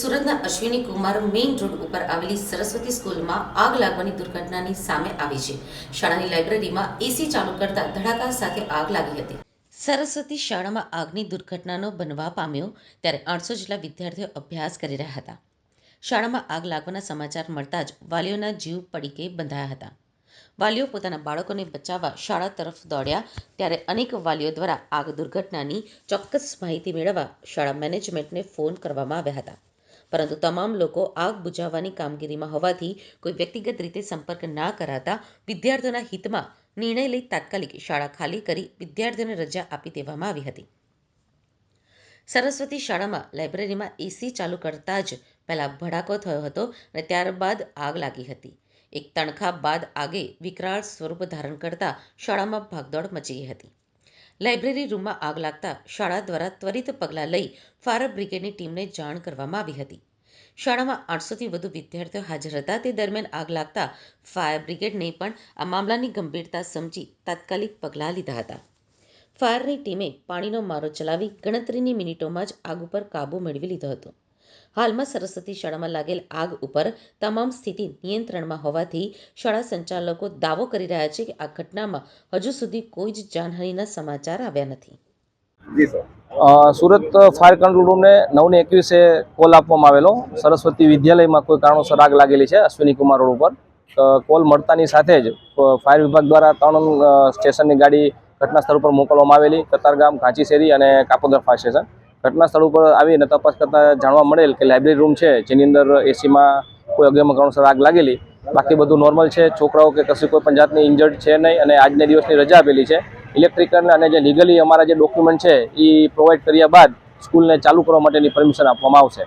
સુરતના Ashwini Kumar main road ઉપર આવેલી સરસ્વતી સ્કૂલમાં આગ લાગવાની દુર્ઘટનાની સામે આવી છે. શાળાની લાઇબ્રેરીમાં એસી ચાલુ કરતા ધડાકા સાથે આગ લાગી હતી. સરસ્વતી શાળામાં આગની દુર્ઘટનાનો બનવા પામ્યો ત્યારે આઠસો જેટલા વિદ્યાર્થીઓ અભ્યાસ કરી રહ્યા હતા. શાળામાં આગ લાગવાના સમાચાર મળતા જ વાલીઓના જીવ પડીકે બંધાયા હતા. વાલીઓ પોતાના બાળકોને બચાવવા શાળા તરફ દોડ્યા ત્યારે અનેક વાલીઓ દ્વારા આગ દુર્ઘટનાની ચોક્કસ માહિતી મેળવવા શાળા મેનેજમેન્ટને ફોન કરવામાં આવ્યા હતા. પરંતુ તમામ લોકો આગ બુઝાવવાની કામગીરીમાં હોવાથી કોઈ વ્યક્તિગત રીતે સંપર્ક ના કરાતા વિદ્યાર્થીઓના હિતમાં નિર્ણય લઈ તાત્કાલિક શાળા ખાલી કરી વિદ્યાર્થીઓને રજા આપી દેવામાં આવી હતી. સરસ્વતી શાળામાં લાઇબ્રેરીમાં એસી ચાલુ કરતા જ પહેલાં ભડાકો થયો હતો અને ત્યારબાદ આગ લાગી હતી. એક તણખા બાદ આગે વિકરાળ સ્વરૂપ ધારણ કરતા શાળામાં ભાગદોડ મચી હતી. લાઇબ્રેરી રૂમમાં આગ લાગતા શાળા દ્વારા ત્વરિત પગલાં લઈ ફાયર બ્રિગેડની ટીમને જાણ કરવામાં આવી હતી. શાળામાં આઠસોથી વધુ વિદ્યાર્થીઓ હાજર હતા. તે દરમિયાન આગ લાગતા ફાયર બ્રિગેડને પણ આ મામલાની ગંભીરતા સમજી તાત્કાલિક પગલાં લીધા હતા. ફાયરની ટીમે પાણીનો મારો ચલાવી ગણતરીની મિનિટોમાં જ આગ ઉપર કાબૂ મેળવી લીધો હતો. હાલમાં સરસ્વતી શાળામાં લાગેલ આગ ઉપર તમામ સ્થિતિ નિયંત્રણમાં હોવાથી શાળા સંચાલકો દાવો કરી રહ્યા છે કે આ ઘટનામાં હજુ સુધી કોઈ જ જાનહાનિના સમાચાર આવ્યા નથી. જી સર. અ, સુરત ફાયર કંટ્રોલ રૂમને નવને એકવીસે કોલ આપવામાં આવેલો. સરસ્વતી વિદ્યાલયમાં કોઈ કારણોસર આગ લાગેલી છે અશ્વિની કુમાર રોડ ઉપર. કોલ મળતાની સાથે જ ફાયર વિભાગ દ્વારા ત્રણ સ્ટેશનની ગાડી ઘટના સ્થળ ઉપર મોકલવામાં આવેલી કતારગામ ઘાંચી શેરી અને કાપોદર ફાયર સ્ટેશન. ઘટના સ્થળ ઉપર આવીને તપાસ કરતાં જાણવા મળેલ કે લાઇબ્રેરી રૂમ છે, જેની અંદર એસીમાં કોઈ અગમ્ય કારણોસર આગ લાગેલી. બાકી બધું નોર્મલ છે. છોકરાઓ કે કશું કોઈ પણ જાતની ઇન્જર્ડ છે નહીં અને આજના દિવસની રજા આપેલી છે. ઇલેક્ટ્રિકલ અને જે લીગલી અમારા જે ડોક્યુમેન્ટ છે એ પ્રોવાઈડ કર્યા બાદ સ્કૂલને ચાલુ કરવા માટેની પરમિશન આપવામાં આવશે.